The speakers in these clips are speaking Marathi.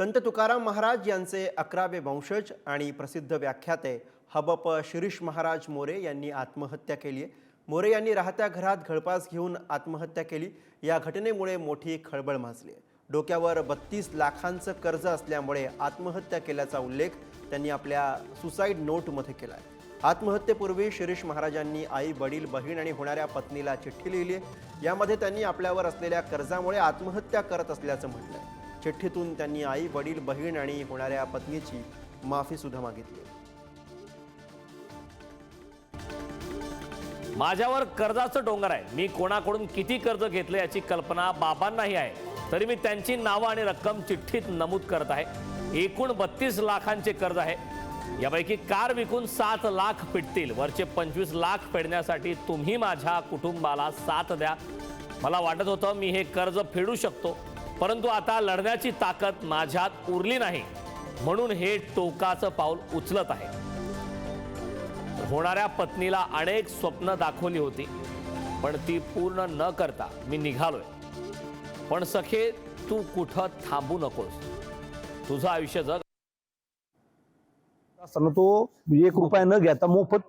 संत तुकाराम महाराज यांचे अकरावे वंशज आणि प्रसिद्ध व्याख्याते हबप शिरीष महाराज मोरे यांनी आत्महत्या केली. आहे मोरे यांनी राहत्या घरात गळपास घेऊन आत्महत्या केली. या घटनेमुळे मोठी खळबळ माजली आहे डोक्यावर बत्तीस लाखांचं कर्ज असल्यामुळे आत्महत्या केल्याचा उल्लेख त्यांनी आपल्या सुसाईड नोटमध्ये केला आहे. आत्महत्येपूर्वी शिरीष महाराजांनी आई वडील बहीण आणि होणाऱ्या पत्नीला चिठ्ठी लिहिली. आहे यामध्ये त्यांनी आपल्यावर असलेल्या कर्जामुळे आत्महत्या करत असल्याचं म्हटलं आहे चिठ्ठीतून त्यांनी आई वडील बहीण आणि होणाऱ्या पत्नीची माफीसुद्धा मागितली. माझ्यावर कर्जाचं डोंगर आहे. मी कोणाकडून किती कर्ज घेतलं याची कल्पना बाबांनाही आहे. तरी मी त्यांची नावं आणि रक्कम चिठ्ठीत नमूद करत आहे. एकूण बत्तीस लाखांचे कर्ज आहे. यापैकी कार विकून सात लाख फिटतील. वरचे पंचवीस लाख फेडण्यासाठी तुम्ही माझ्या कुटुंबाला साथ द्या. मला वाटत होतं मी हे कर्ज फेडू शकतो. परंतु आता लढण्याची ताकद माझ्यात उरली नाही. म्हणून हे टोकाचं पाऊल उचलत आहे. होणाऱ्या पत्नीला अनेक स्वप्न दाखवली होती पण ती पूर्ण न करता मी निघालोय. पण सखे तू कुठं थांबू नकोस. तुझं आयुष्य जग. असताना तो एक रुपया न घेता मोफत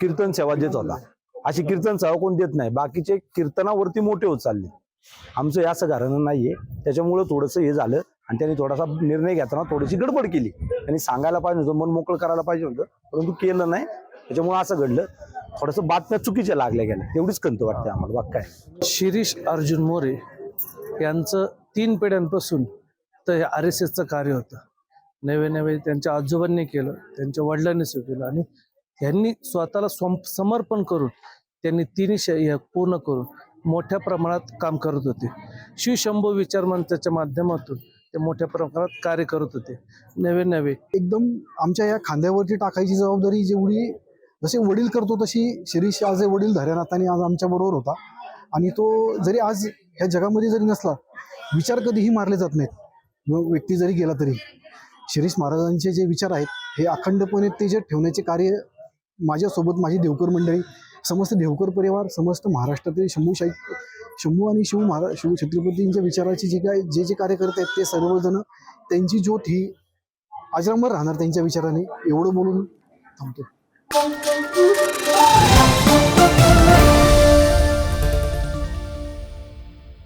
कीर्तन सेवा देत होता. अशी कीर्तन सेवा कोण देत नाही. बाकीचे कीर्तनावरती मोठे होत चालले. आमचं हे असं घराणं नाहीये. त्याच्यामुळं थोडंसं हे झालं आणि त्यांनी थोडासा निर्णय घेताना थोडीशी गडबड केली. त्यांनी सांगायला पाहिजे होतं मन मोकळं करायला पाहिजे होतं परंतु केलं नाही. त्याच्यामुळं असं घडलं. थोडंसं बातम्या चुकीच्या लागल्या गेल्या. एवढीच खंत वाटते आम्हाला. बाग काय? शिरीष अर्जुन मोरे यांचं तीन पिढ्यांपासून तर हे आर एस एसचं कार्य होतं. नवे नवे त्यांच्या आजोबांनी केलं त्यांच्या वडिलांनी सुरू केलं आणि त्यांनी स्वतःला समर्पण करून त्यांनी तिन्ही पूर्ण करून मोठ्या प्रमाणात काम करत होते. शिवशंभू विचार मंचाच्या माध्यमातून ते मोठ्या प्रमाणात कार्य करत होते. नवे नवे. एकदम आमच्या या खांद्यावरती टाकायची जबाबदारी जेवढी जसे वडील करतो तशी शिरीष आज वडील धैर्यनाथाने आज आमच्या बरोबर होता. आणि तो जरी आज ह्या जगामध्ये जरी नसला विचार कधीही मारले जात नाहीत. व्यक्ती जरी गेला तरी. शिरीष महाराजांचे जे विचार आहेत हे अखंडपणे ते जे ठेवण्याचे कार्य माझ्यासोबत माझी देवकर मंडळी समस्त देवकर परिवार समस्त महाराष्ट्रातील शंभू शाही शंभू आणि शिव महारा शिव छत्रपतींच्या विचाराची जे काय जे जे कार्यकर्ते आहेत ते सर्वजण त्यांची ज्योत ही अजरांवर राहणार त्यांच्या विचाराने. एवढं बोलून थांबतो.